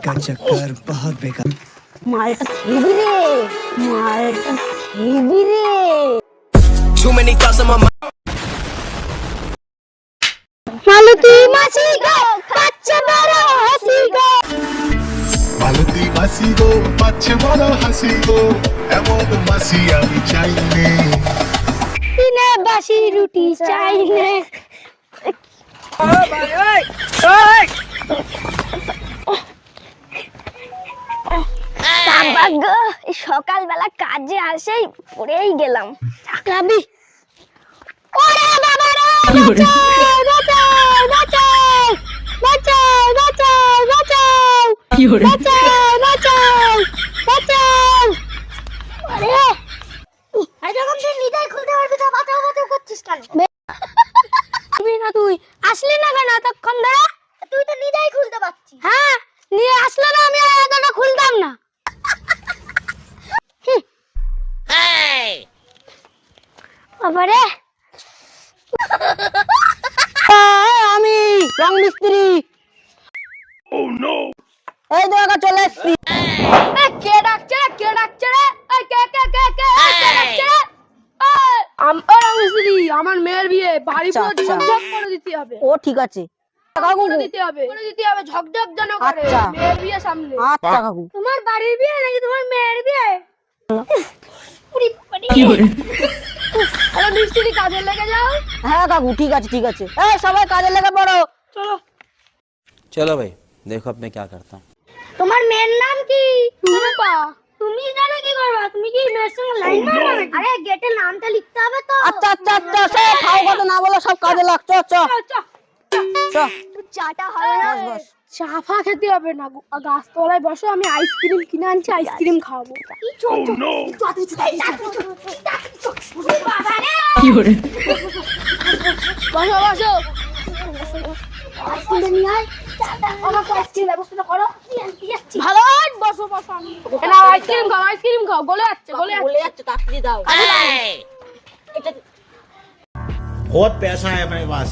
का चक्कर बहुत बेकार মালটা খেবি রে মালটা খেবি রে Too many thoughts on my mind. মালতী মাসি গো বাচ্চা বড় হাসি গো মালতী মাসি গো পাচ্ছে বড় হাসি গো এমন মাসি আমি চাইলে দিনে বাসি রুটি চাইলে বাবা গো এই সকালবেলা কাজে আসে পড়েই গেলাম। বাবারে। আমি রং মিস্ত্রি। এই দেখা চলে এসছি। কে ডাকছে? কে ডাকছে রে? কে কে কে ডাকছে আমার মেয়ের বিয়ে। বাড়ি পুরো আচ্ছা, আচ্ছা। ঝকঝক করে দিতে হবে। ও ঠিক আছে। কাকু দিতে হবে। করে দিতে হবে ঝকঝক যেন করে। আচ্ছা। মেয়ের বিয়ে সামনে আচ্ছা কাকু তোমার বাড়ির বিয়ে নাকি তোমার মেয়ের বিয়ে? মিস্ত্রি কাজে লেগে যাও। হ্যাঁ কাকু ঠিক আছে ঠিক আছে। এই সবাই কাজে লেগে পড়ো। চলো। চলো ভাই দেখো আপনি কি করতে তোমার মেয়ের নাম কি? রূপা তুমি জানো কি করবা? তুমি কি মেয়ের সঙ্গে লাইন মারবা আরে গেটে নামটা লিখতে হবে তো। আচ্ছা আচ্ছা আচ্ছা সে খাও কথা না বলো সব কাজে লাগছো চ। চ। চাটা হবে না বস বস। চা ফা খেতে হবে না গো- গাছতলায় বসো আমি আইসক্রিম কিনে আনছি আইসক্রিম খাওয়াবো বসো বসো ভালো বসো বসো আমি না আইসক্রিম খাও আইসক্রিম খাও গলে যাচ্ছে গলে যাচ্ছে বলে যাচ্ছে তাড়াতাড়ি দাও बहुत पैसा है अपने पास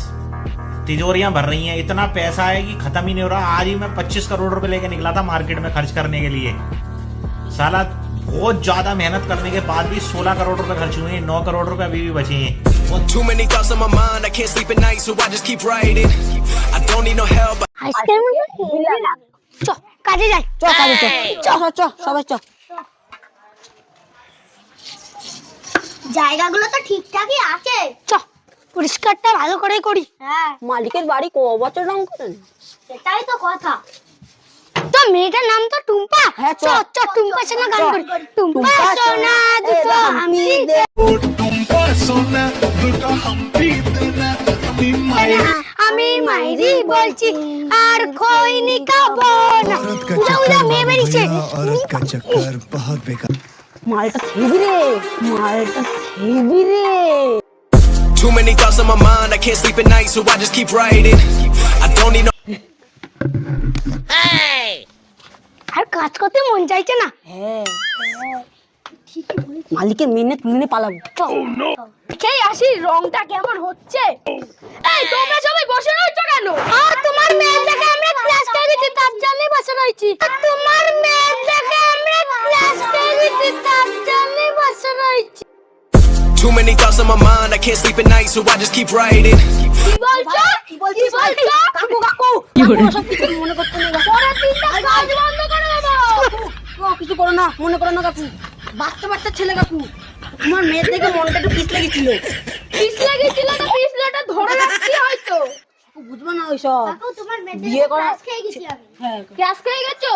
तिजोरियां भर रही हैं इतना पैसा है कि खत्म ही नहीं हो रहा आज ही मैं 25 करोड़ रुपए लेके निकला था मार्केट में खर्च करने के लिए साला बहुत ज्यादा मेहनत करने के बाद भी 16 करोड़ रुपए खर्च हुए हैं 9 करोड़ रुपए अभी भी बचे हैं Too many thoughts on my mind. I can't sleep at night, so I just keep writing. I don't need no help. Ice cream চ কাজে যাই চ কাজে চ চ চ সবাই চ জায়গাগুলো তো ঠিকঠাকই আছে চ পরিষ্কারটা ভালো করে করি। হ্যাঁ। মালিকের বাড়ি ক বছর রং করেন? সেটাই তো কথা। তো মেয়েটার নাম তো টুম্পা। হ্যাঁ চ। চ টুম্পা সোনা গান করি। টুম্পা সোনা দুটো আমি দেব টুম্পা সোনা দুটো হাম্পি দেনা আমি মাইরি হ্যাঁ, আমি মাইরি বলছি আর খইনি খাব না। উড়া উড়া মেয়ে বেরিয়েছে। মালটা খেবি রে মালটা খেবি রে। Too many thoughts on my mind. I can't sleep at night, so I just keep writing. I don't need no. আর কাজ করতে মন চাইছে না। হ্যাঁ। মালিকের মেনে তুলে নিয়ে পালাবো খেয়ে আসি রংটা কেমন হচ্ছে? এই তোমরা সবাই বসে রয়েছো কেন? আর তোমার মেয়ে দেখে আমরা ক্লাস করেছি তার জন্য বসে রয়েছি। তোমার মেয়ে Too many thoughts on my mind. I can't sleep at night, so I just keep writing. বাচ্চা বাচ্চা ছেলে কাকু দেখে মনটা একটু তো পিছলেটা হয়তো বুঝব না তোমার বিয়ে করা খেয়ে গেছি আমি গেছো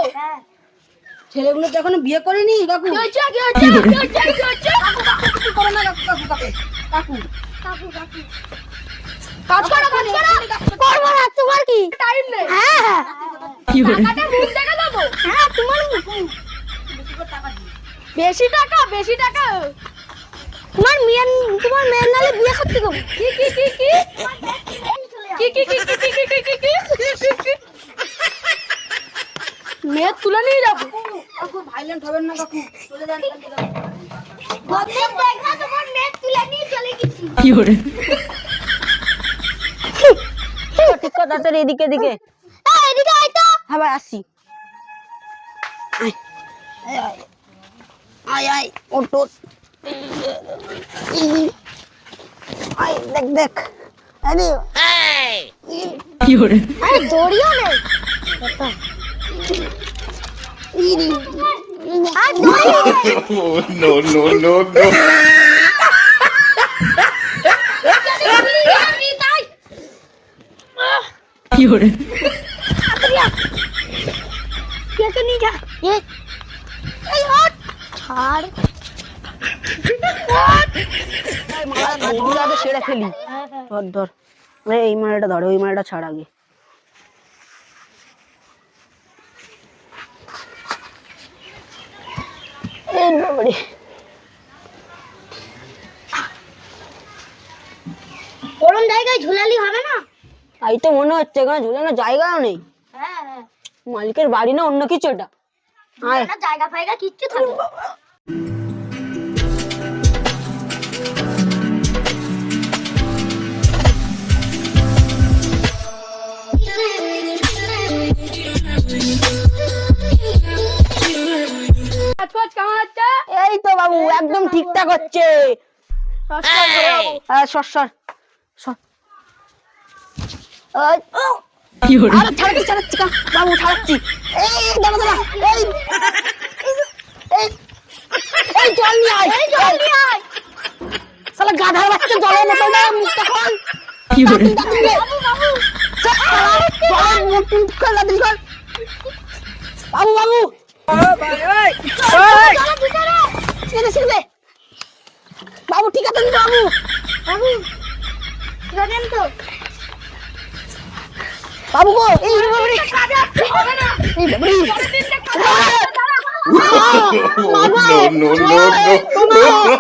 ছেলেগুলো তো এখনও বিয়ে করেনি কাকু কি হচ্ছে কি হচ্ছে কি হচ্ছে কি হচ্ছে কিছু করো না কাকু কাকু কাকু। কাকু কাকু। কাজ করো কাজ করো। করব না তোমার কি? টাইম নেই। হ্যাঁ। হ্যাঁ টাকাটা মুখ দেখে দেবো। হ্যাঁ তোমার বেশি টাকা বেশি টাকা। তোমার মেয়ের তোমার মেয়ের নালে বিয়ে করতে কি কি কি কি? কি কি কি কি কি কি কি কি কি? মেয়ে তুলে নিয়ে যাব। ভাইলেন্ট হবেন না কখন চলে যান হ্যাঁ, আসি। দেখ দেখ। এই ধর ধর এই ওই মালাটা ছাড় আগে। বাবারে ওরম জায়গায় ঝুলালি হবে না? তাই তো মনে হচ্ছে এখানে ঝুলানোর জায়গাও নেই। হ্যাঁ হ্যাঁ। মালিকের বাড়ি না অন্য কিছু এটা? জায়গা ফায়গা কিচ্ছু থাকে বাবু একদম ঠিকঠাক হচ্ছে বাবু। হ্যাঁ সর সর সর এই, আরে ছাড়াচ্ছি ছাড়াচ্ছি বাবু ছাড়াচ্ছি এই দাঁড়া দাঁড়া এই এই এই জল নিয়ে আয় এই জল নিয়ে আয় শালা গাধার বাচ্চা জলের বোতলটা মুখটা খোল কি করে বাবু বাবু জলের মুখ মুখ খোল তাড়াতাড়ি খোল বাবু বাবু শিখে শিখে বাবু ঠিক আছে বাবু বাবু জানেন তো বাবু গো এই বাবুরে কাজে আসতে হবে না এই বাবুরে no no no no